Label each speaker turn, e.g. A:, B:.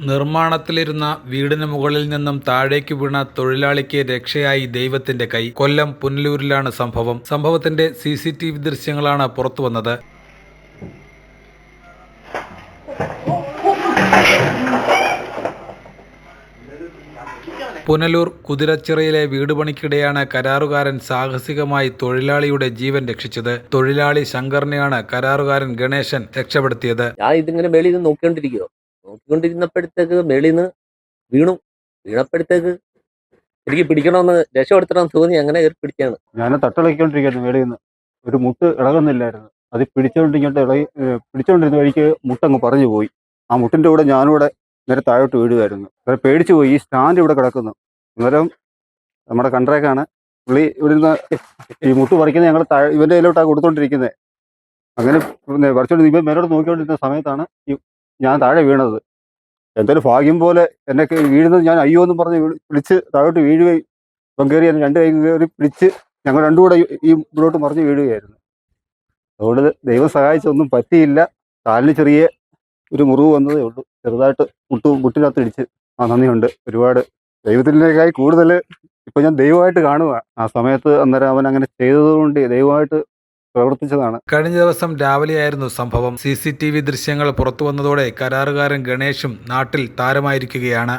A: നിർമ്മാണത്തിലിരുന്ന വീടിന് മുകളിൽ നിന്നും താഴേക്ക് വീണ തൊഴിലാളിക്ക് രക്ഷയായി ദൈവത്തിന്റെ കൈ. കൊല്ലം പുനലൂരിലാണ് സംഭവം. സംഭവത്തിന്റെ സി സി ടി വി ദൃശ്യങ്ങളാണ് പുറത്തുവന്നത് പുനലൂർ കുതിരച്ചിറയിലെ വീട് പണിക്കിടെയാണ് കരാറുകാരൻ സാഹസികമായി തൊഴിലാളിയുടെ ജീവൻ രക്ഷിച്ചത്. തൊഴിലാളി ശങ്കറിനെയാണ് കരാറുകാരൻ ഗണേശൻ രക്ഷപ്പെടുത്തിയത്.
B: ഞാൻ ഇതിങ്ങനെ വെളിയിൽ നിന്ന് നോക്കിക്കൊണ്ടിരിക്കുവോ നോക്കിക്കൊണ്ടിരുന്നപ്പോഴത്തേക്ക് മേളിന്ന് വീണു. വീണപ്പോഴത്തേക്ക് എനിക്ക് പിടിക്കണമെന്ന് രക്ഷപ്പെടുത്തണമെന്ന് തോന്നി. അങ്ങനെ കയറി പിടിക്കാണ്.
C: ഞാൻ തട്ടിളക്കിക്കൊണ്ടിരിക്കുകയായിരുന്നു മേളിൽ നിന്ന് ഒരു മുട്ട് ഇളകുന്നില്ലായിരുന്നു. അത് പിടിച്ചുകൊണ്ട് ഇങ്ങോട്ട് ഇളകി പിടിച്ചുകൊണ്ടിരുന്ന വഴിക്ക് മുട്ടങ്ങ് പറഞ്ഞു പോയി. ആ മുട്ടിന്റെ കൂടെ ഞാനിവിടെ നേരെ താഴോട്ട് വീഴുമായിരുന്നു അന്നേരം പേടിച്ചു പോയി. ഈ സ്റ്റാൻഡ് ഇവിടെ കിടക്കുന്നു. അന്നേരം നമ്മുടെ കണ്ടറേക്കാണ് പുള്ളി ഇവിടുന്ന് ഈ മുട്ട് പറിക്കുന്നത് ഞങ്ങൾ താഴെ ഇവന്റെ കയ്യിലോട്ടാണ് കൊടുത്തോണ്ടിരിക്കുന്നത് അങ്ങനെ പറിച്ചോണ്ട് ഇവ മേലോട്ട് നോക്കിക്കൊണ്ടിരുന്ന സമയത്താണ് ഈ ഞാൻ താഴെ വീണത്. എന്തായാലും ഭാഗ്യം പോലെ എന്നെ വീഴുന്നത് ഞാൻ അയ്യോ എന്ന് പറഞ്ഞ് വിളി- വിളിച്ച് താഴോട്ട് വീഴുകയും ഇപ്പം കയറി എന്നെ രണ്ട് കൈ കയറി പിടിച്ച് ഞങ്ങൾ രണ്ടും കൂടെ ഈ- ഈ മുന്നോട്ട് മറിഞ്ഞ് വീഴുകയായിരുന്നു. അതുകൊണ്ട് ദൈവം സഹായിച്ചൊന്നും പറ്റിയില്ല. കാലിന് ചെറിയ ഒരു മുറിവ് വന്നതേ ഉള്ളൂ. ചെറുതായിട്ട് മുട്ടു മുട്ടിനകത്ത് ഇടിച്ച് ആ നന്ദിയുണ്ട്. ഒരുപാട് ദൈവത്തിനേക്കായി കൂടുതൽ ഇപ്പം ഞാൻ ദൈവമായിട്ട് കാണുക ആ സമയത്ത് അന്നേരം അവൻ അങ്ങനെ ചെയ്തതുകൊണ്ട് ദൈവമായിട്ട് പ്രവർത്തിച്ചതാണ്.
A: കഴിഞ്ഞ ദിവസം രാവിലെയായിരുന്നു സംഭവം. സി സി ടി വി ദൃശ്യങ്ങൾ പുറത്തു വന്നതോടെ കരാറുകാരൻ ഗണേഷും നാട്ടിൽ താരമായിരിക്കുകയാണ്.